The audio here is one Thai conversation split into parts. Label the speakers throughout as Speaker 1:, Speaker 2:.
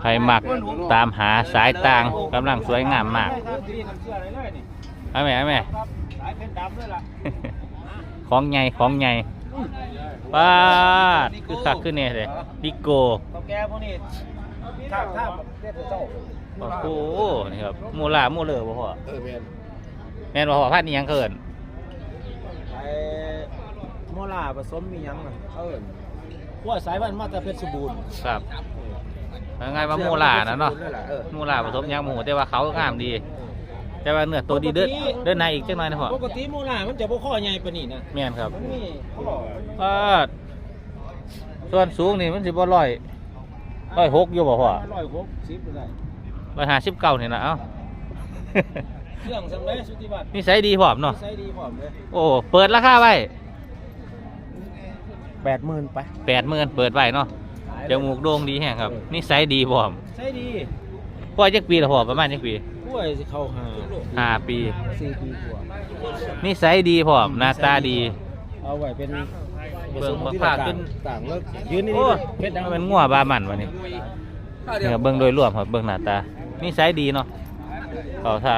Speaker 1: ใครมักตามหาสายต่างกำลังสวยงามมากเอาไหมเอาไหม
Speaker 2: สายเพชรดำด้วยล่ะ
Speaker 1: ของใหญ่ของใหญ่ป้าดคือคักขึ้นเนี่ยเลยดิโก
Speaker 2: เขาแก่พวกนี้ข้ามข้าเรียกเจ้า
Speaker 1: โอ้โหนี่ครับมูลามูเลอบ่พ่อ
Speaker 2: เออแม่น
Speaker 1: แม่นบ่พ่อพันนี้ยังเกิน
Speaker 2: ไอ้โมลาผสมมีหยังน่ะเอ อพวกสายพันธุ์มาแต่เพชรบูรณ์
Speaker 1: ครับยังไงว่ามูลานะเนาะ
Speaker 2: เออ
Speaker 1: มูลาผสมยางหมูแต่ว่าเขางามดี แต่ว่าเนื้อตัวดีเด้อเด้อในอีกจังหน่อยนะพ่อ
Speaker 2: ปกติโมลามันจะบ่ข้อใหญ่ปานนี้นะ
Speaker 1: แม่นครับ
Speaker 2: มันมีข้อ
Speaker 1: ป้าดส่วนสูงนี่มันสิบ่ร้อยร้อยหกอยู่บ่พ่อ
Speaker 2: ร้อยหกสิบเลย
Speaker 1: ร้อยห้าสิบเก้านี่นะเอ้า
Speaker 2: เครื่องสำเร็จสุติบัติ
Speaker 1: นิสัยดีพร้อมเนาะ
Speaker 2: ใช้ดีพร้อมเลย
Speaker 1: โอ้เปิดราคาไว้
Speaker 2: แปดหมื่นไป
Speaker 1: แปดหมื่นเปิดไว้เนาะจมูกโด่งดีแฮงครับนิสัยดีพร้อม
Speaker 2: ใช้ดี
Speaker 1: พ่อจักปีละพ่อประมาณจักปี
Speaker 2: กล้วยสิเข้าหา
Speaker 1: ห้าปี
Speaker 2: สี่ปีกว่า
Speaker 1: นิสัยดีพร้อมหน้าตาดี
Speaker 2: เอาไว้เป็น
Speaker 1: เบิ่งมาพาขึ้น
Speaker 2: ต่างเลิกยืนนี่
Speaker 1: โอ้
Speaker 2: เพชรดัง
Speaker 1: มันงัวบามันวะนี่เนี่ยเบิ่งโดยรวมครับเบิ่งหน้าตานิสัยดีเนาะเขาท่า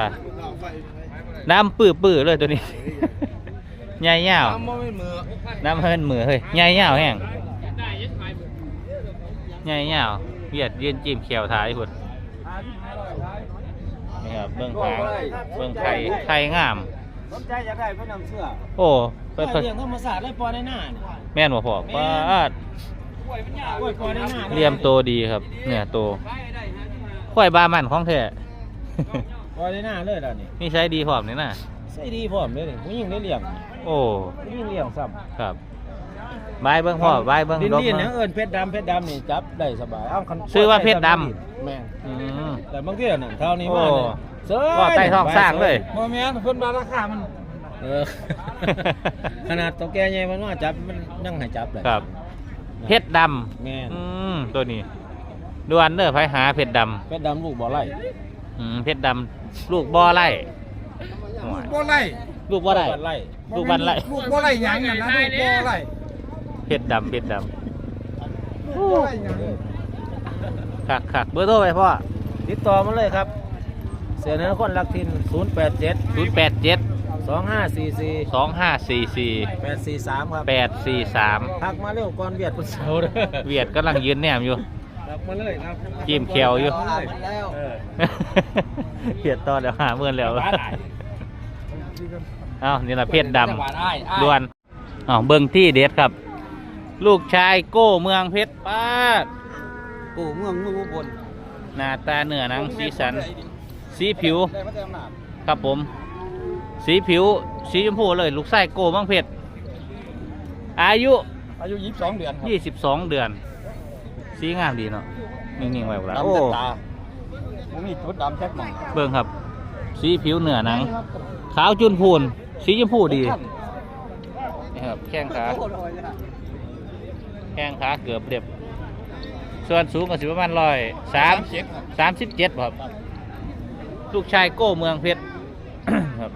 Speaker 1: น้ำปื้อปื้อๆเลยตัวนี้ ใหญ่ยาว
Speaker 2: ทำไม่มือ
Speaker 1: น้ำเฮินมือเฮ้ยใหญ่ยาวแห้งใหญ่ยาวเวียดยืนจิ้มเขียวท้ายพุ่นนี่ครับเบิ่งหางเบิ่งไข่ไข่งาม
Speaker 2: สนใจอยากได้เพื่อนำเสื้อ
Speaker 1: โอ้
Speaker 2: ไป
Speaker 1: เพิ่น
Speaker 2: เลี้ยงธรรมศาสตร์เลยปอในหน้าเนี่ย
Speaker 1: แม่นบ่พอป้าด
Speaker 2: กล้วยปอในหน้า
Speaker 1: เรียมโตดีครับ เนี่ยโตค่อยบามันของแท้
Speaker 2: ปอในหน้าเลยล่ะนี่
Speaker 1: นี่ใช้ดีพร้อมนี่นะ
Speaker 2: ใส่ดีพร้อมเลยนี่ผู้หญิงได้เลี้ยง
Speaker 1: โอ้
Speaker 2: ผู้หญิงเลี้ยงซ้
Speaker 1: ครับบายเบิ่งำพ่อบายเบิ่ง
Speaker 2: ดิน
Speaker 1: ดม
Speaker 2: ดิน
Speaker 1: เบิ่
Speaker 2: นะ
Speaker 1: ง
Speaker 2: เอิญเพชรดำเพชรดำนี่จับได้สบายเอาคัน
Speaker 1: ชื่อว่าเพชรดำ
Speaker 2: แม่ง
Speaker 1: อืม
Speaker 2: แต่บางทีน่ะเท่านี้
Speaker 1: โอ้
Speaker 2: มาเนี่ยเสื้อ
Speaker 1: ว่าใต้ท้องสร้างเลย
Speaker 2: บ่แม่นเพิ่นบาราคามันเออขนาดตัวแกใหญ่มันว่าจับมันนั่งให้จับเลย
Speaker 1: ครับเพชรดำ
Speaker 2: แม่น
Speaker 1: อืมตัวนี้ดวนเด้อไผหาเพชรด
Speaker 2: เพชรดำลูกบ่ไล่ำ
Speaker 1: อืมเพชรดำลูกบ่อไล่โอ้ย
Speaker 3: บ่ไล่
Speaker 1: ลูกบ่อไล่
Speaker 2: บัดไล่
Speaker 1: ลูกบันไล่
Speaker 3: ลูกบ่ไล่หยังนั่นนะลูกบ่ไล่
Speaker 1: เพชรดำเพชรด
Speaker 3: ลูกบ่ไล่หยังำ
Speaker 1: คักคักเบอร์โทรไปพ่อ
Speaker 2: ติดต่อมาเลยครับ เสือเนื้อคนรักทิน 087
Speaker 1: ศูนย์แปดเจ็ด
Speaker 2: 2544
Speaker 1: สองห้าสี่สี่
Speaker 2: 843 ครับ
Speaker 1: แปดสี่สาม
Speaker 2: ทักมาเร็วก่อนเวียดพุ่นเสาเด้อ
Speaker 1: เวียดกำลังยืนแนมอยู่
Speaker 2: ทักมาเลยครับ
Speaker 1: จิ้มเขียวอยู่
Speaker 2: เออ
Speaker 1: เพียดตอนแล้วหาเมื่อนแล้วเอ้านี่ละเพชรดำดวนอ้าวเบิ่งที่เด็ดครับ ลูกชายโก้เมืองเพชรป้าด
Speaker 3: โอ้เมืองเมืองอุบล
Speaker 1: หน้าตาเนื้อหนังสีสัน สีผิว
Speaker 3: ได้มาแต่อำนาจ
Speaker 1: ครับผม สีผิว สีชมพูเลยลูกไส้โก้เมืองเพชรอายุ
Speaker 3: อายุ22เดือนครับ
Speaker 1: 22 เดือน สีงามดีเนาะนิ่งๆไว้บ่ล่ะ
Speaker 3: ดำ
Speaker 1: โอ้
Speaker 3: แต่ตาบ่มีจุดดำแท็กหม่อง
Speaker 1: เบิ่งครับ สีผิวเนื้อหนัง ขาวจุนพูน สีชมพูดีนี่ครับแข้งขาแข้งขาเกือบเรียบส่วนสูงก็สิประมาณร้อยสาม
Speaker 3: เจ็ดครับ
Speaker 1: สามสิบเจ็ดครับ ลูกชายโก้เมืองเพชรครับ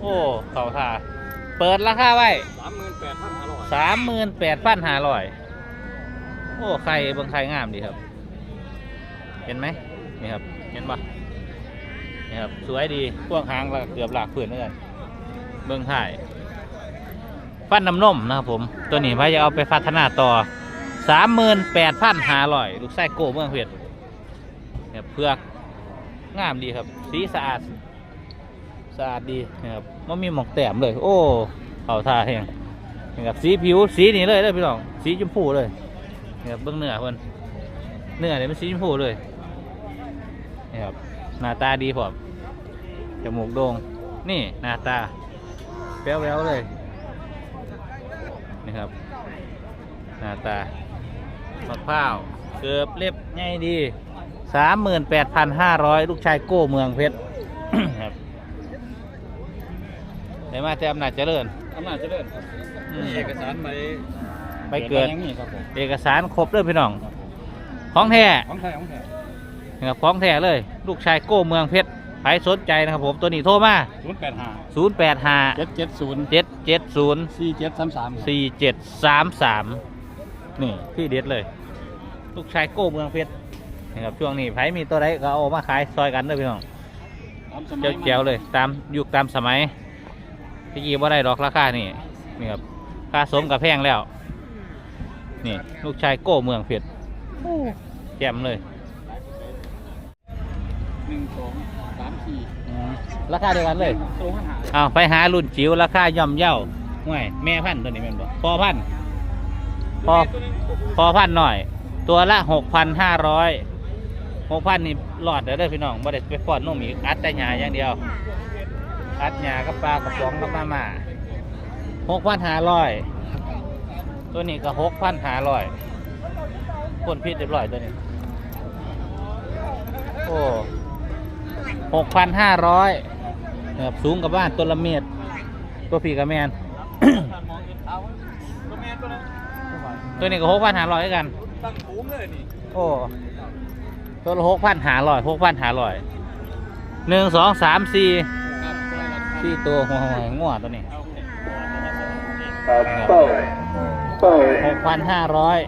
Speaker 1: โอ้เขาท่าเปิดราคาไว้
Speaker 3: 38,500
Speaker 1: สามหมื่นแปดพันห้าร้อยโอ้ไข่เบิ่งไข่งามดีครับ เห็นไหมนี่ครับ เห็นปะ ครับสวยดีพวกหางเกือบหลากพื้นเหมือนกันเบิ่งถ่ายฟันน้ำนมนะครับผมตัวนี้พายจะเอาไปพัฒนาต่อสามหมื่นแปดพันหาร้อย ลูกไส้โกเมืองเพชรเนี่ยเพือกงามดีครับ สีสะอาดสะอาดดีนะครับไม่มีหมอกแต้มเลย โอ้เขาท่าแห้งนี่ครับสีผิวสีนี้เลยเลยพี่น้องสีชมพูเลยนี่ครับเบื้องเนื้อเพิ่นเนื้อเนี่ยเป็นสีชมพูเลยนี่ครับหน้าตาดีพอม จมูกโด่งนี่หน้าตาแป๊วๆเลยนี่ครับหน้าตามะพร้าวเกือบเล็บง่ายดีสามหมื่นแปดพันห้าร้อยลูกชายโก้เมืองเพชรครับได้มาแต่อำนาจเจริญ
Speaker 3: อำนาจเจริญครับ
Speaker 1: อืม
Speaker 3: มีเอกสารไป
Speaker 1: ไปเกิด
Speaker 3: อย่างนี้ครับผม
Speaker 1: เอกสารครบเลยพี่น้องของแท้
Speaker 3: ของไทยของไทย
Speaker 1: นะครับของแท้เลย ลูกชายโก้เมืองเพชร ใครสนใจนะครับผมตัวนี้โทรมา
Speaker 3: 085
Speaker 1: 0 8 5
Speaker 3: 770
Speaker 1: 7 7 0
Speaker 3: 4733
Speaker 1: 4 7 3 3 นี่พี่เด็ดเลย ลูกชายโก้เมืองเพชรนะครับช่วงนี้ไผมีตัวใดก็เอามาขายซอยกันเด้อพี่น้อง
Speaker 3: ตามสมั
Speaker 1: เจ้ายเจียวๆเลยตามยุคตามสมัยพี่กีบ่ได้ดอกราคานี่นี่ครับค่าสมกับแพงแล้ว นี่ลูกชายโก้เมืองเพชรแจ่มเลย
Speaker 3: หนึ่งสองสามสี่
Speaker 1: ราคาเดียวกันเลย
Speaker 3: โซ่หา
Speaker 1: เอาไปหารุ่นจิ๋วราคาย่อมเย่าห่วยแม่พันธุ์ตัวนี้แม่นบ่พอพันธุ์พอพอพันธุ์หน่อย ตัวละหกพันห้าร้อยหกพันนี่หลอดเด้อเด้อพี่น้องบ่ได้ไปป้อนนมอีกอัดแต่หญ้าอย่างเดียว อัดหญ้ากับปลากระป๋องกับมาม่าหกพันห้าร้อยตัวนี้ก็หกพันห้าร้อยพ่นพิษเรียบร้อยตัวนี้ โอ้ หกพันห้าร้อยนะครับสูงกับบ้านต้นละเมตรตัวผีกับแมน
Speaker 3: มองเห็นเท้าตัวแม่ตัวนั้น
Speaker 1: ตัวนี้ก็หกพันหาร้อยกัน
Speaker 3: ตั้งปูมเลยนี่
Speaker 1: โอ้ ตัวละหกพันหาร้อยหกพันหาร้อยหนึ่งสองสามสี่
Speaker 3: ครับตัวละครับ
Speaker 1: สี่ตัวหัวหอยงัวตัวนี้
Speaker 3: เอาเนี่ย
Speaker 4: ครับเป้าเป้า
Speaker 1: หกพันห้าร้อย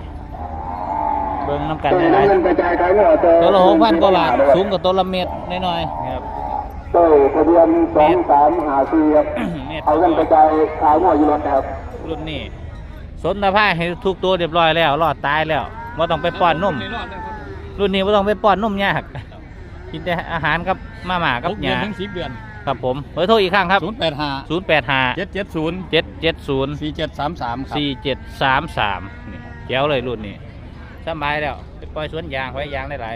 Speaker 1: เบิ้งน้ำกัน
Speaker 4: ตัว
Speaker 1: ได้
Speaker 4: น้ำเงินกระจายขายหมด
Speaker 1: ตัวละหกพันกว่าบาทสูงกว่าตัวละเมตรน้อยๆนะครับ
Speaker 4: เป้าทะเบียนสองสามหาสี่ครับ
Speaker 1: เมตร
Speaker 4: เอาเงินกระจายขายหมดอยู่รถนะครับ
Speaker 1: รุ่นนี้สนตะไคร้ให้ทุกตัวเรียบร้อยแล้วรอดตายแล้วว่าต้องไปป้อนนม
Speaker 3: รอดนะครับ
Speaker 1: รุ่นนี้ไม่ต้องไปป้อนนมยากกินแต่อาหารกับมาหมากับ
Speaker 3: หก
Speaker 1: ห
Speaker 3: เดือน
Speaker 1: ยา
Speaker 3: ถึงสิบเดือน
Speaker 1: ครับผมเบอร์โทรอีกครั้งครับ
Speaker 3: ศูนย์แปดห้า
Speaker 1: 0 8 5
Speaker 3: เจ็ดเจ็ดศูนย์
Speaker 1: 7 7 0
Speaker 3: สี่เจ็ดสามสามครับ
Speaker 1: 4 7 3 3นี่เจ๋วเลยรุ่นนี้สบายแล้วไปปล่อยสวนยางไว้ยางได้หลาย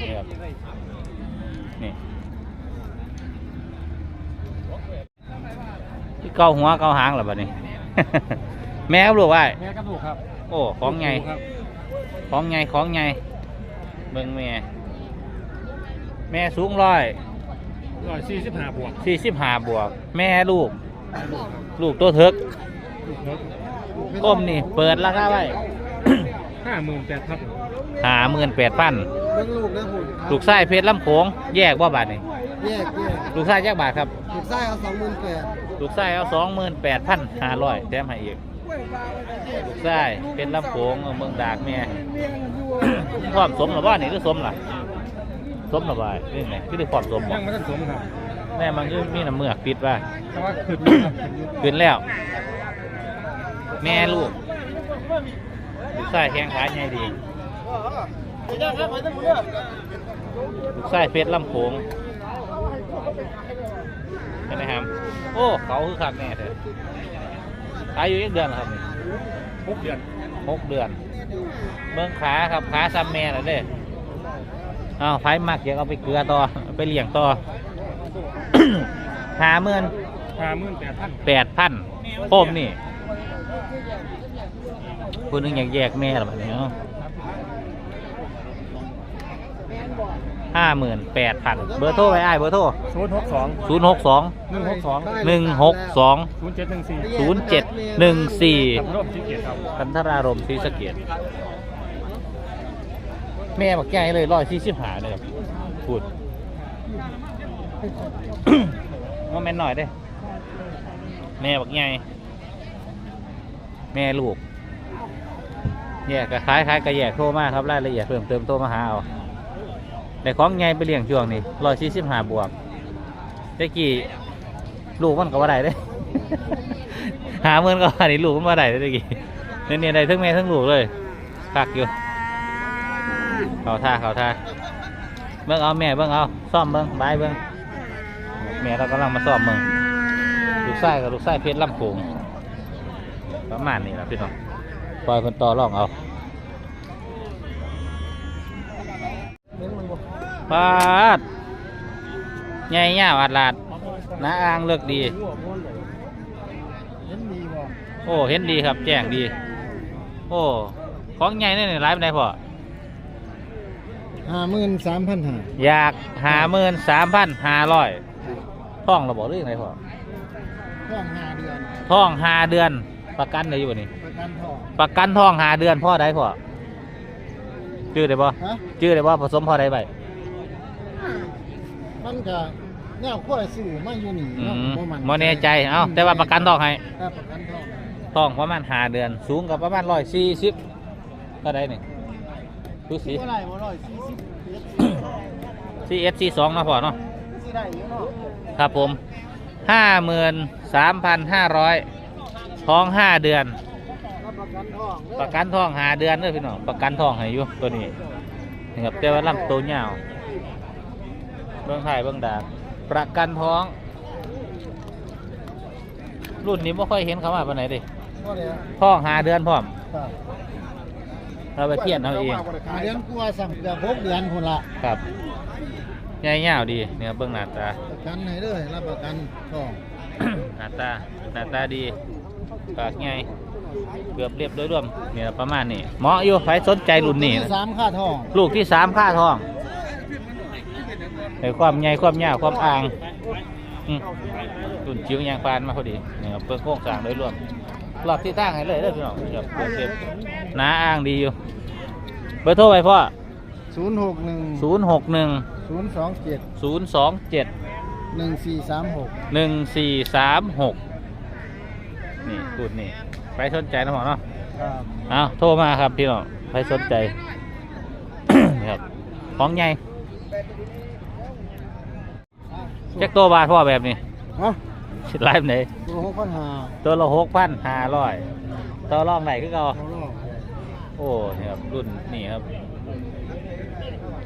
Speaker 1: นี่ครับนี่ เกาหัวเกาหางเหรอบัดนี้ แม่ครับลูกว่า
Speaker 3: แม่กับลูกครับ
Speaker 1: โอ้ของไง
Speaker 3: ครับ
Speaker 1: ของไงของไงเบิ่งแม่ แม่สูงร้อย
Speaker 3: ร้อยสี่สิบห้าบวก
Speaker 1: สี่สิบห้าบวก แม่ลูก ลูกตัวเถิกก้มนี่ เปิดราคาไว้
Speaker 3: ห้าหมื่นแปดพัน
Speaker 1: หาหมื่นแปดพัน
Speaker 5: เบิ่งลูกนะหุ่น
Speaker 1: ลูกไส้เพชรลำโขงแยกว่าบาทนี่
Speaker 5: แยกแยก
Speaker 1: ลูกไส้แยกบาทครับ
Speaker 5: ถูกไส้เอาสองหมื่นแปด
Speaker 1: ลูกไส้เอาสองหมื่นแปดพันห้าร้อยแถมให้อีกลูกไส้เป็นลำโขงเอาเมืองดากแม่พร้อมสมหรือว่านี่หรือสมล่ะสมหรือว่านี่ไงคือได้พร้อมสมบ่
Speaker 3: ยังไม่ทันสมครับ
Speaker 1: แม่มันก็มีน้ำเมือกติดว่า
Speaker 3: แต่ว่าขึ้นอยู่ครับขึ้นอยู่
Speaker 1: ขึ้นแล้ว แม่ลูกลูกไส้แข้งขาใหญ่ดีลูกไส้เพชรลำโขง ใช่ไหมครับ โอ้เขาคือคักแน่เถอะอายุยังเดือนเหรอครับนี่
Speaker 3: หกเดือน
Speaker 1: หกเดือนเมืองขาครับขาซ้ำแม่แล้วเด้อ้าวไฟมักอยากเอาไปเกลือต่อเอาไปเลี้ยงต่อหาเมื่น
Speaker 3: ห้าหมื่นแปดพัน
Speaker 1: แปดพันโคมนี่คนหนึงอยากแยกแม่หรอแบบนี้เนาะ ห้าหมื่นแปดพันเบอร์โทรไปอ้ายเบอร์โทร
Speaker 3: ศูนย์หกสอง
Speaker 1: ศูนย์หกสอง
Speaker 3: หนึ่งหกสอง
Speaker 1: หนึ่งหกสอง
Speaker 3: ศูนย์เจ็ดหนึ่งสี่
Speaker 1: ศูนย์เจ็ดหนึ่งสี่
Speaker 3: ครับรอบที่เกียรติครับ
Speaker 1: กันทรารมศรีสะเกดแม่บักใหญ่เลยร้อยสี่สิบหาเลยครับพูด ว่าแม่นหน่อยเด้ แม่บักใหญ่แม่ลูกแยกก็คล้ายคล้ายๆก็แยกโทรมาครับรายละเอียดเพิ่มเติมโทรมาหาเอา แต่ของใหญ่ไปเลี้ยงช่วงนี้ร้อยสี่สิบห้าบวกตะกี้ลูกมันก็ว่าได้เด้หาเงินก็ว่านี่ลูกมันว่าได้เด้ตะกี้เนี่ยเนี่ยได้ทั้งแม่ทั้งลูกเลยคักอยู่เขาท่าเขาท่าเบิ่งเอาแม่เบิ่งเอาซ่อมเบิ่งบายเบิ่งแม่เรากำลังมาซ่อมเบิ่งลูกไส้กับลูกไส้เพชรลำโขงประมาณนี้แหละพี่น้องปล่อยคนต่อรองเอา ปาดใหญ่ย่าวัดลาดหน้าอ่างเลิกดี
Speaker 5: เห็นดีบ่
Speaker 1: โอ้เห็นดีครับ แจ้งดี โอ้ของใหญ่นี่ร้ายเป็นไงพ่อ
Speaker 5: ห้าหมื่นสามพันห้า
Speaker 1: อยากหาเมินสามพันห้าร้อยท่องเราบอกเรื่องอะไรพ่อ
Speaker 5: ท้องห้าเดือน
Speaker 1: ท่องหาเดือน ประกันได้อยู่บ่นี่
Speaker 5: ประกันท้อง
Speaker 1: ประกันท่องหาเดือนพ่อได้พ่อชื่อได้บ่
Speaker 5: ฮะ
Speaker 1: ชื่อได้บ่ผสมพ่อได้ไป
Speaker 5: มันก็แนวขั้วสื่อมาอยู่นี่
Speaker 1: อื
Speaker 5: เนาะ
Speaker 1: ม
Speaker 5: บ่มั่น
Speaker 1: โมแน่ใจเอ้าแต่ว่าประกันต้องให้
Speaker 5: ถ้าประกันท้อง
Speaker 1: ต้องประมาณหาเดือน สูงกับประมาณร้อยสี่สิบก็ได้หนึ่งดูสี
Speaker 5: เท่าไหร่บ่ร้อยสี่สิบ
Speaker 1: ซีเอสซีสองนาะพอเนาะ
Speaker 5: สิได้อยู่เนาะ
Speaker 1: ครับผมห้าหมื่นสามพันห้าร้อยท้องห้าเดือน
Speaker 5: รับประกันท้องเด้อ
Speaker 1: ประกันท้องหาเดือนเด้อพี่น้องประกันท้องให้อยู่ตัวนี้นี่ครับแต่ว่าลำตัวยาวเบื้องไทยเบื้องดาบประกันท้อง รุ่นนี้ไม่ค่อยเห็นเขามาปานไหนดิ
Speaker 5: ก็เลย
Speaker 1: ท้องหาเดือนพร้อม
Speaker 5: ครับ
Speaker 1: เราไปเทียนเอาเอง
Speaker 5: หาเดือนกลัวสั่งเกือบหกเดือนคนละ
Speaker 1: ครับใหญ่ยาวดีเนี่ยเบื้องหน้าตา
Speaker 5: ประกันให้เลยรับประกันท้อง
Speaker 1: หน้าตาหน้าตาดีปากใหญ่เกือบเรียบโดยรวมเนี่ยประมาณนี้เหมาะอยู่ใครสนใจรุ่นนี้
Speaker 5: ที่
Speaker 1: นะ
Speaker 5: สามค่าท้อง
Speaker 1: ลูกที่สามค่าทอง ในความใหญ่ความยาวความอ่างอืมรุ่นจิ๋วยางปานมาพอดีนี่ครับเพิ่งโค้งสร้างโดยรวมรอบที่ตั้งให้เลยเด้อพี่น้องครับเปิดเก็บหน้าอ่างดีอยู่เบอร์โทรไปพ่อ
Speaker 5: ศูนย์หกหนึ่ง
Speaker 1: ศูนย์หกหนึ่ง
Speaker 5: ศูนย์สองเจ็ด
Speaker 1: ศูนย์สองเจ็ด
Speaker 5: หนึ่งสี่สามหก
Speaker 1: หนึ่งสี่สามหกนี่พูดนี่ไปสนใจนะหมอเนาะ
Speaker 5: ครับ
Speaker 1: เอาโทรมาครับพี่น้องไปสนใจนี่ครับของใหญ่ เช็คตัวบาทพ่อแบบนี้
Speaker 5: ฮะ
Speaker 1: ชิดไลฟ์ไหน
Speaker 5: ตัวหกพันห้า
Speaker 1: ตัวละหกพันห้าร้อยตัวรองไหนก็เอา
Speaker 5: เขาลอก
Speaker 1: โอ้นี่ครับรุ่นนี่ครับ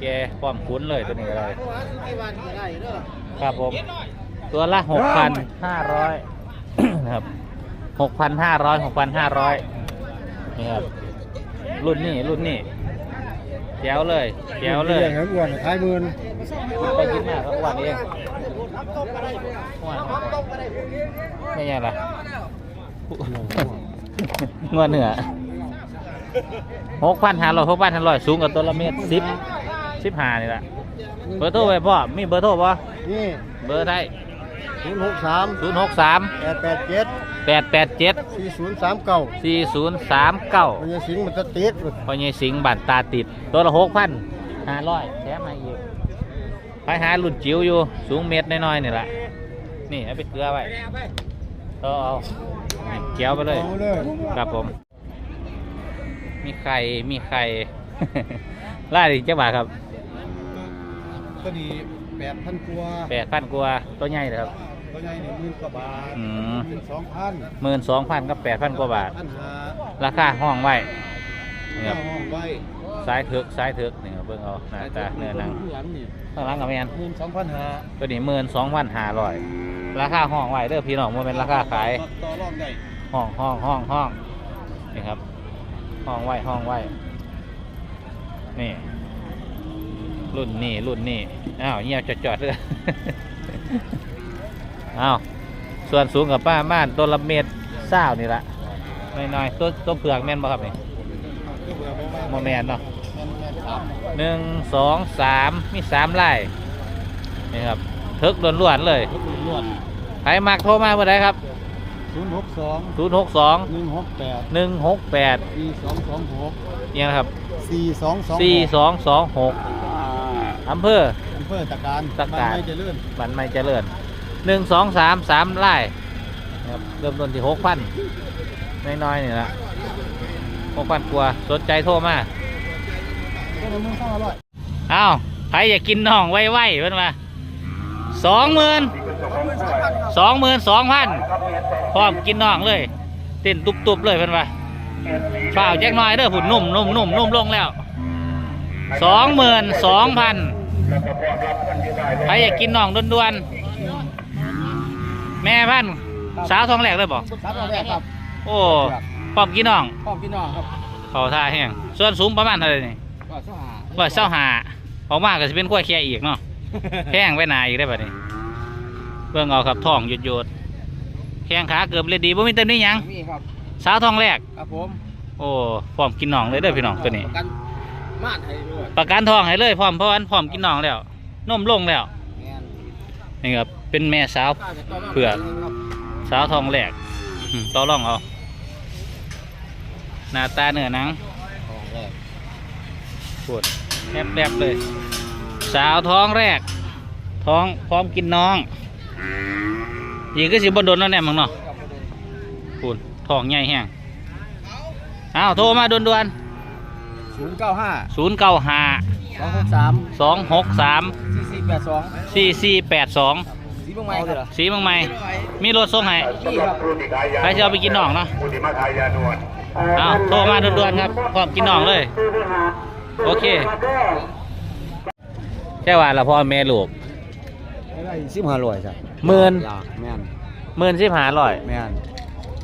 Speaker 1: แกป้อมคุ้นเลยตัวนี้ก็ได้
Speaker 5: เพราะว่าสุกี้วันก็ได้เด้อ
Speaker 1: ครับผม ตัวละหกพันห้าร้อยนะครับหกพันห้าร้อยหกพันห้าร้อยนี่ครับรุ่นนี้รุ่นนี้แจ๋วเลยแจ๋วเลย
Speaker 5: ครับอ้วนท้ายหมื่น
Speaker 1: ไปกินมาก็วันเองวัน ไม่ยังล่ะงวดเหนือหกพันห้าร้อยหกพันห้าร้อยสูงกว่าตัวละเมตรสิบสิบห้านี่แหละเบอร์โทรไปพ่อมีเบอร์โทรป่ะ
Speaker 5: นี่
Speaker 1: เบอร์ได้
Speaker 5: ศูนย์หกสาม
Speaker 1: ศูนย์หกสาม
Speaker 5: แปดแปดเจ็ด
Speaker 1: แปดแปดเจ็ด
Speaker 5: สี่ศูนย์สามเก้า
Speaker 1: สี่ศูนย์สามเก้า
Speaker 5: มันจะสิงมันจะติด
Speaker 1: พอใหญ่สิงห์บัตรตาติด ตัวละหกพันห้าร้อยแถมมาอีก ไปหารุ่นจิ๋วอยู่ สูงเมตรน้อยๆนี่แหละนี่เอาไปเกลือไว้ต่อเอานี่เกี่ยวไปเลย
Speaker 5: เอาเลย
Speaker 1: ครับผม มีไข่ มีไข่ล่าดิเจ้าบ่าทครับ
Speaker 5: ตัวนี้แปดพันกว่า
Speaker 1: แปดพันกว่าตัวใหญ่เลยครับ
Speaker 5: ตัวใหญ่หนึ่งหมื่นกว่าบาท
Speaker 1: อืม
Speaker 5: หมื่นสองพัน
Speaker 1: หมื่นสองพันกับแปดพันกว่าบาท
Speaker 5: พันห้า
Speaker 1: ราคาห้องไว้ นี่ครับ
Speaker 5: ห้องไว้
Speaker 1: ซ้ายเถือกซ้ายเถือกนี่ครับเบิ่งเอาหน้าตาเนื้อหนัง
Speaker 5: หลังนี่
Speaker 1: ข้างหลังกับแมน
Speaker 5: หมื่นสองพันห้า
Speaker 1: ตัวนี้หมื่นสองพันห้าร้อยราคาห้องไว้เด้อพี่น้องว่าเป็นราคาขาย
Speaker 5: ต่อรองได้
Speaker 1: ห้องห้องห้องห้องนี่ครับ ห้องไว้ห้องไว้นี่ รุ่นนี้รุ่นนี้อ้าวเงียบจอดจอดๆเลยอ้าวส่วนสูงกับป้าบ้านตัวละเมตรเศร้านี่ละน้อยๆตัวตัวเผือกแม่นบ่ครับนี่ โมแมนเนาะหนึ่งสองสามมีสามไล่นี่ครับทึกล้วนๆเลย
Speaker 5: ลวด
Speaker 1: ใครมักโทรมาเมื่อไรครับ
Speaker 5: ศูนย์หกสอง
Speaker 1: ศูนย์หกสอง
Speaker 5: หนึ่งหกแปด
Speaker 1: หนึ่งหกแปด
Speaker 5: สี่สองสองหก
Speaker 1: ยังนะครับ
Speaker 5: สี่สองสอง
Speaker 1: สี่สองสองหกอำเภอ
Speaker 5: อำเภอตะการ
Speaker 1: ตะการ
Speaker 5: บ้นไม่เจริญ
Speaker 1: บันไม่เจริญหนึ่งสองสามสามไร่นะครับเริ่มต้นที่หกพันน้อยๆนี่ละ หกพันกว่าสนใจโทรมา
Speaker 5: ก็เลยมึงเข้ามาร้อย
Speaker 1: อ้าวใครอยากกินน่องไวๆเพื่อนมาสองหมื่นสองหมื่นสองพันพร้อมกินน่องเลยเต้นตุบๆเลยเพื่อนว่าเปล่าแจ็คน้อยเด้อผุนนุ่มนุ่มนุ่มนุ่มลงแล้วสองหมื่นสองพันใครอยากกินน่องด่วนๆแม่พันธุ์สาวทองแหลกเลยบอก
Speaker 5: สามร้อยแรกครับ
Speaker 1: โอ้ พร้อมกินน่อง
Speaker 5: พ่อพี่น้องครับ
Speaker 1: เขาท่าแห้งส่วนสูงประมาณเท่าไหร่นี่
Speaker 5: ก็สหา
Speaker 1: ร้อยเส้าหาออกมาก็จะเป็นกล้วยแค่อีกเนาะแข้งไว้หนาอีกได้ป่ะนี่เบิ่งเอาครับท้องหยุดหยุดๆแข้งขาเกือบเลยดีบ่มีเต็มนี่ยัง
Speaker 5: มีครับ
Speaker 1: สาวท้องแรก
Speaker 5: ครับผม
Speaker 1: โอ้พร้อมกินน่องเลยเด้อพี่น้องตัวนี้
Speaker 5: ประกันมาดให้ด้วย
Speaker 1: ประกันท้องให้เลยพร้อมเพราะวันพร้อมกินน่องแล้วนมลงแล้ว
Speaker 5: แม่น
Speaker 1: นี่ครับเป็นแม่สาว
Speaker 5: ข้าจะต้น
Speaker 1: เผื่อ
Speaker 5: ครับ
Speaker 1: สาวท้องแรกอืมต่อรองเอา หน้าตาเนื้อหนัง
Speaker 5: ของแรก
Speaker 1: ปวดแนบๆเลย สาวท้องแรก ท้องพร้อมกินน้องยีก็สิบโดนแล้วแน่มึงเนาะ
Speaker 5: ครับผม
Speaker 1: พูดทองใหญ่แห้งอ้าวโทรมาด่วน
Speaker 5: ศูนย์เก้าห้า
Speaker 1: ๆศูนย์เก้าห้า
Speaker 5: สองหกสาม
Speaker 1: สองหกสาม
Speaker 5: สี่สี่แปดสอง
Speaker 1: สี่สี่แปดสอง
Speaker 5: สีบางไม้ครับ
Speaker 1: สีบางไม้มีรถส่งให้
Speaker 5: นี่ครับ
Speaker 1: ใครจะเอาไปกินน่องเนาะ อ้าวโทรมาด่วนๆครับพร้อมกินน่องเลย โอเค แค่ว่าละพ่อแม่ลูก
Speaker 5: สิบห้าร้อยจ้ะ
Speaker 1: หมื่น
Speaker 5: อยากแม่น
Speaker 1: หมื่นสิบห้าร้อย
Speaker 5: แม่น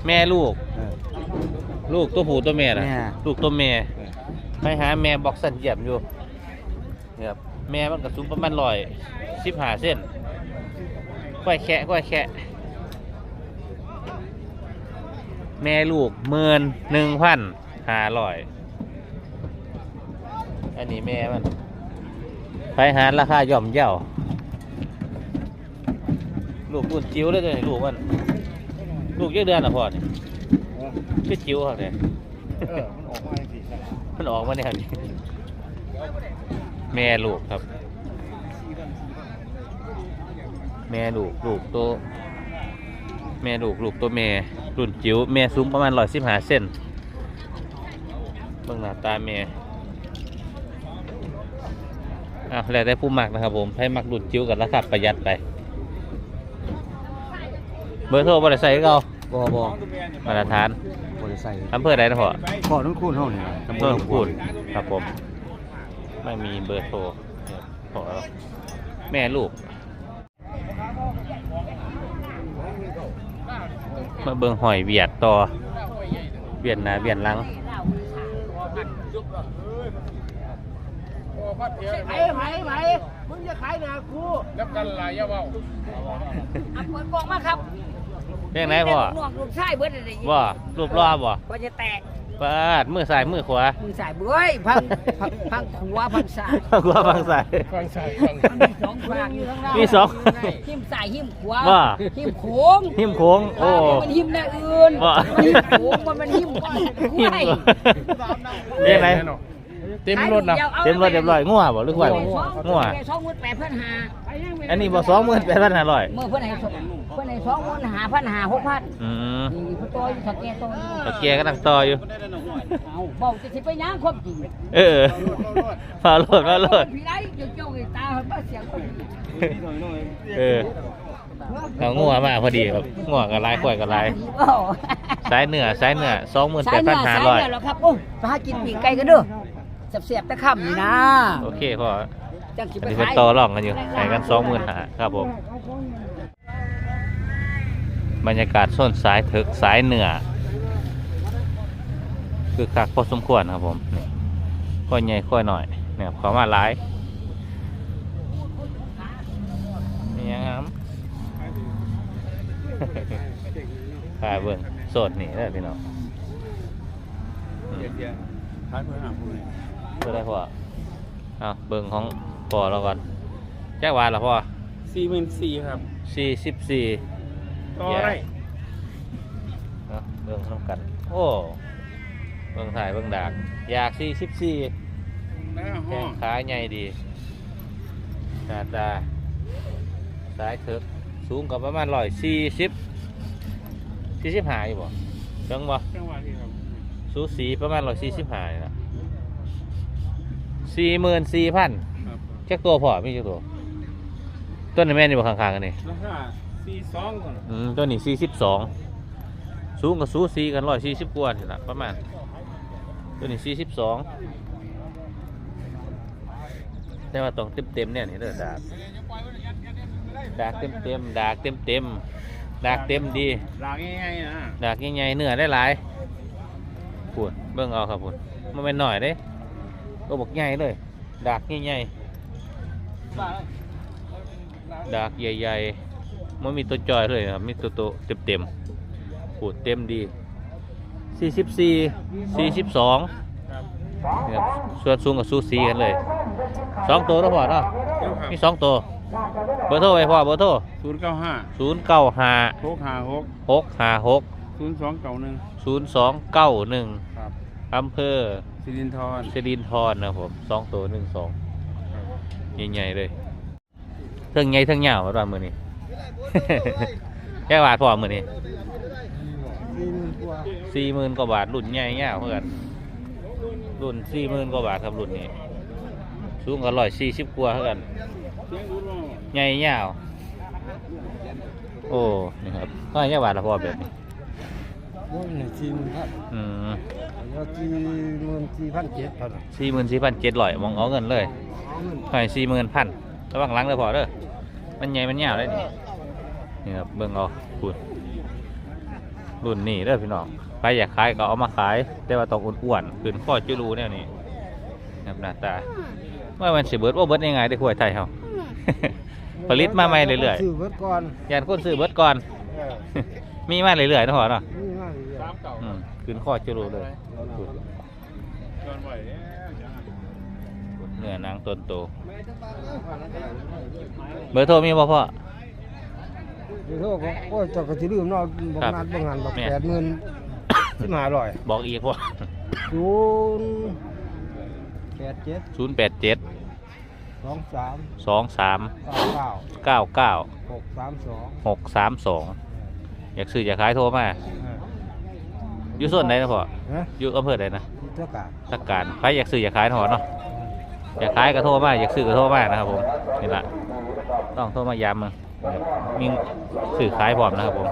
Speaker 1: แม่ลูก
Speaker 5: เออ
Speaker 1: ลูกตัวผู้ตัวแม่ล่ะ
Speaker 5: แม่
Speaker 1: ลูกตัวแม่ไปหาแม่บอกสันเหยียบอยู่นี่ครับแม่มันก็สูงประมาณร้อยสิบห้าเส้นก้อยแคะก้อยแคะ แม่ลูกหมื่นหนึ่งพันห้าร้อยอันนี้แม่มัน ไปหาราคาย่อมเยาลูกรุ่นจิ๋วเลยตัวนี้ลูกมัน ลูกเยอะเดือนละพอนี่คือจิ๋วครับเนี่ย
Speaker 3: มันออกมาสิครับ
Speaker 1: มันออกมาเนี่ยนี่แม่ลูกครับ แม่ลูกลูกตัวแม่ลูกลูกตัวแม่ รุ่นจิ๋วแม่สูงประมาณร้อยสิบห้าเซนเบิ่งหน้าตาแม่อะแล้วแต่ผู้มักนะครับผมให้มักรุ่นจิ๋วกับราคาประหยัดไป เบอร์โทรบริษัทเขา
Speaker 5: บ่บ่
Speaker 1: มาตรฐาน
Speaker 5: บ่ได้ใส่
Speaker 1: อำเภอใดนะพ่อ
Speaker 5: ข้อนุ่นคูณเท่านี้
Speaker 1: อำเภอพูดครับผม ไม่มีเบอร์โทรเนี่ยขอแม่ลูก มาเบิ่งหอยเวียดต่อเวียดหนาเวียดหลัง
Speaker 5: ไหมไหมไหมมึงจะขายหนาคู
Speaker 3: แล้วกันหลายอยาเว้า
Speaker 6: เอาเปิดกล่องมาครับ
Speaker 1: เรียกไหนพ่อ
Speaker 6: หน่วงลูกชายเบิดอะไรอย่างงี้
Speaker 1: ว่ารูปรอบบ่
Speaker 6: ก็จะแตก
Speaker 1: ปาดมือซ้ายมือขวา
Speaker 6: มือสายเบ้ยพังพังพังขวาพังซ้าย
Speaker 1: ขวาฟังซ้าย
Speaker 3: ฟังใส่ฟัง
Speaker 6: มีสองข้างอยู่ข้างหน้า
Speaker 1: มีสอง
Speaker 6: หิมซ้ายหิมขวา
Speaker 1: ว่า
Speaker 6: หิมโค้ง
Speaker 1: หิมโค้งโอ้
Speaker 6: มันหิมแน่อื่น
Speaker 1: ว่า
Speaker 6: มันหิมโค้งมันมันหิมก้อน
Speaker 1: หิม
Speaker 6: ห้วย
Speaker 1: เรียกไหน
Speaker 3: เต็มรถนะ
Speaker 1: เต็มรถเรียบร้อยงัวบ่หรือควายงัว
Speaker 6: สองหมื่นแปดพันห้า
Speaker 1: อันนี้บ่สองหมื่นแปดพันห้าร้อย
Speaker 6: เมื่อเพื่อนให้สองเพื่อนให้สองหมื่นห้าพันห้าหกพัน
Speaker 1: อืม
Speaker 6: นี่ผู้ตัวอยู่สักแก่ตัวนี้
Speaker 1: ตะเกียร์ก็ตั้งต่ออยู่
Speaker 6: เอาบอกจะสิไปย่างความจริง
Speaker 1: เออมาโหลดมาโหลด
Speaker 6: พี่ได้เจ้าเจ้าไอ้ตาเห็นป่ะเสียงคน
Speaker 1: เออเอางัวมาพอดีครับงัวกับลายข่อยกับลาย
Speaker 6: โอ้
Speaker 1: สายเหนือสายเหนือสองหมื่น
Speaker 6: สา
Speaker 1: แป
Speaker 6: ย
Speaker 1: ด
Speaker 6: เหนื
Speaker 1: พัน
Speaker 6: อ
Speaker 1: ห้า
Speaker 6: สาย
Speaker 1: ร้อย
Speaker 6: เหนือแล้วครับโอ้ไปหากินปีกไก่กันเด้อ เสียบๆตะค่ำนี่นะ
Speaker 1: โอเคพ่อ
Speaker 6: จังสิ
Speaker 1: อัน
Speaker 6: ไป
Speaker 1: นี้เป็น
Speaker 6: ขาย
Speaker 1: ต่อรองกันอยู่ขายกันสองหมื่นห้าครับผม บรรยากาศส้นสายถึกสายเหนือคือคักพอสมควรครับผมนี่ค่อยใหญ่ค่อยหน่อยเนี่ยขอมาหลายนี่ยังครับ ขายเบิ่งโสดนี่ได้อพี่น้องอืม
Speaker 3: ท้ายเพื่อนหาผู้นี้
Speaker 1: เพื่อได้พ่อเอาเบิ่งของพ่อเราก่อนแจ้งวานละพ่อ
Speaker 3: สี่หมื่นสี่ครับ
Speaker 1: สี่สิบสี่
Speaker 3: ต่อได้
Speaker 1: เนาะเบิ่งน้ำกัน โอ้เบิ่งถ่ายเบิ่งดาก อยากสี่สิบสี่
Speaker 3: หน้า
Speaker 1: แข้
Speaker 3: ห้อง
Speaker 1: งขาใหญ่ดีหน้าตาสายเถิกสูงกับประมาณร้อยสี่สิบสี่สิบห้าอยู่บ่เชิงบ่
Speaker 3: จังหวะที่ครับ
Speaker 1: สูสีประมาณร้อยสี่สิบห้านี่นะ สี่หมื่นสี่พัน
Speaker 3: ครับ
Speaker 1: แจ็คตัวพอมีแจ็คตัว ต้นนี้แม่นี่บ่ข้างๆกันนี่
Speaker 3: ราคาสี่สองก่อน
Speaker 1: อืมต้นนี้สี่สิบสองสูงกับสูสีกันร้อยสี่สิบกว่านี่ละประมาณตัวนี้สี่สิบสองแต่ว่าต้องเต็มเต็มๆเนี่ยนี่เด้อดากดากเต็มเต็มๆดากเต็มเต็มๆดากเต็มดี
Speaker 3: หลากง่ายๆนะ
Speaker 1: ดากใหญ่ๆเนื้อได้หลายๆพูดเบิ่งเอาครับพูดมันเป็นหน่อยเด้ ก็บอกใหญ่เลย ดากใหญ่ๆดากใหญ่ๆมันมีตัวจอยเลยครับมีตัวโตเต็มๆพูดเต็มดี44 42
Speaker 3: ครับ
Speaker 1: นี่ครับส่วนสูงกับสูสีกันเลยสองตัวแล้วพอเนาะ
Speaker 3: เจ้าครับ
Speaker 1: มีสองตัวเบอร์โทรไปพ่อเบอร์โทร
Speaker 3: ศูนย์เก้าห้า
Speaker 1: ศูนย์เก้าห้า
Speaker 3: หกห้าหก
Speaker 1: หกห้าหก
Speaker 3: ศูนย์สองเก้าหนึ่ง
Speaker 1: ศูนย์สองเก้าหนึ่ง
Speaker 3: ครับ
Speaker 1: อำเภอ
Speaker 3: สิรินทร
Speaker 1: สิรินทรนะครับผมสองตัวหนึ่งสองใหญ่ๆเลยเทิงใหญ่เทิงยาวว่ามือนี้ แค่วาดพอมือนี้
Speaker 3: ส
Speaker 5: สี่หมื่นกว่า
Speaker 1: สี่หมื่นกว่าบาทรุ่นใหญ่เงี้ยเพื่อนรุ่นสี่หมื่นกว่าบาทครับรุ่นนี้สูงกันร้อยสี่สิบกว่าเท่ากันใหญ่เงี้ยาวโอ้นี่ครับก็ใหญ่บาทละพอแบบนี้
Speaker 5: โอ้ยสี่หมื่นพัน
Speaker 1: อืม
Speaker 5: แล้วสี่หมื่นสี่พันเจ็ดพัน
Speaker 1: สี่หมื่นสี่พันเจ็ดร้อยมองเอาเงินเลย
Speaker 5: เอาเงิน
Speaker 1: หอยสี่หมื่นพันระวังหลังเลยพอเด้อมันใหญ่มันยาวเลยนี่นี่ครับเบิ่งเอาคุณรุ่นนี้เด้อพี่น้องใครอยากขายก็เอามาขาย แต่ว่าต้องอ้วนๆขึ้นข้อจุลูเนี่ยนี่ครับหน้าตาว่ามันสิเบิดว่าเบิดยังไงได้อขวดไทยเฮา ผลิตมาใหม่เรื่อย
Speaker 5: ซื้อเบิดก่อน
Speaker 1: ๆยานคนซื้อเบิดก่อน
Speaker 5: เออ
Speaker 1: มีมาเรื่อยๆนะพอเนาะ
Speaker 5: นี่มาเลย อะ
Speaker 1: อืมขึ้นข้อจุลูเลยเนื้อนางต้นโต เบอร์โทรมีบ่พ่อ
Speaker 5: เดี๋ยวโทษบอกโอ้ยเจ้าก็สิลืมเนาะบอก
Speaker 1: ครับ
Speaker 5: นัดบอกงานบอก
Speaker 1: แม่
Speaker 5: แปดหมื่นสิบห้าร้อย
Speaker 1: บอกอีกพ่อ
Speaker 5: ศูนย์แปดเจ็ด
Speaker 1: ศูนย์แปดเจ็ด
Speaker 5: สองสาม
Speaker 1: สองสาม
Speaker 5: เก้าเก้า
Speaker 1: เก้าเก้า
Speaker 5: หกสามสอง
Speaker 1: หกสามสองอยากซื้ออยากขายโทรมา
Speaker 5: เออ
Speaker 1: อยู่ส่วนไหนนะพ่อ
Speaker 5: ฮะ
Speaker 1: อยู่อำเภอใดนะ
Speaker 5: ที่เท่ากับ
Speaker 1: สักการใครอยากซื้ออยากขายถอนเนาะอยากขายก็โทรมาอยากซื้อก็โทรมานะครับผมนี่แหละต้องโทรมายามมึงมีสื่อขายพร้อมนะครับผม